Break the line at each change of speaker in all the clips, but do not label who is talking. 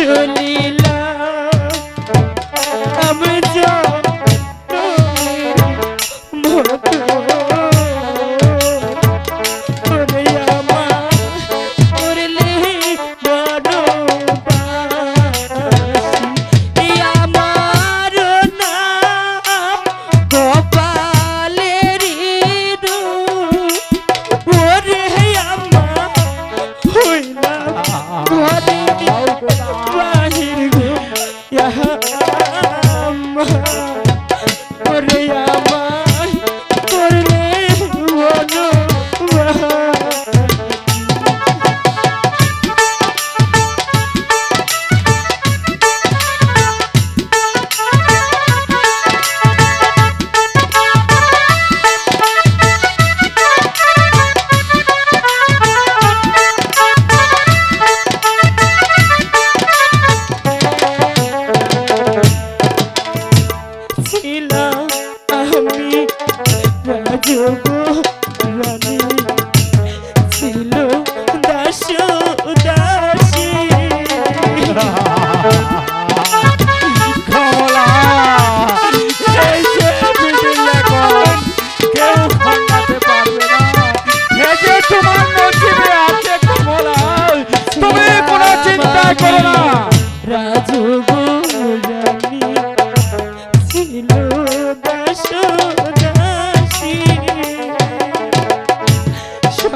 চলিল রাজগো রানী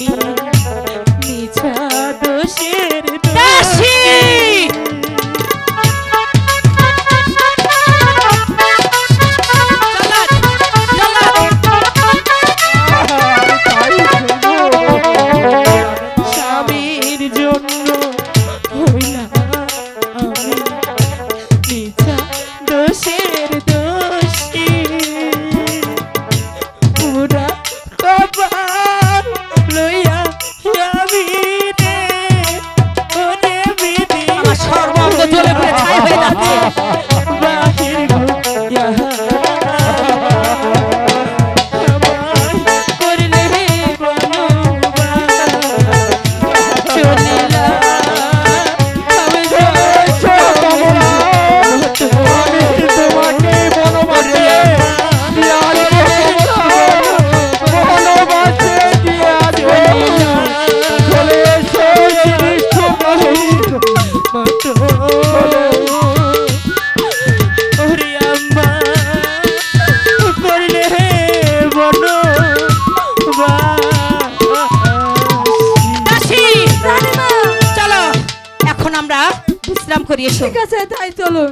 mim. রাখে বিশ্রাম করিয়ে
ঠিক আছে তাই চলুন।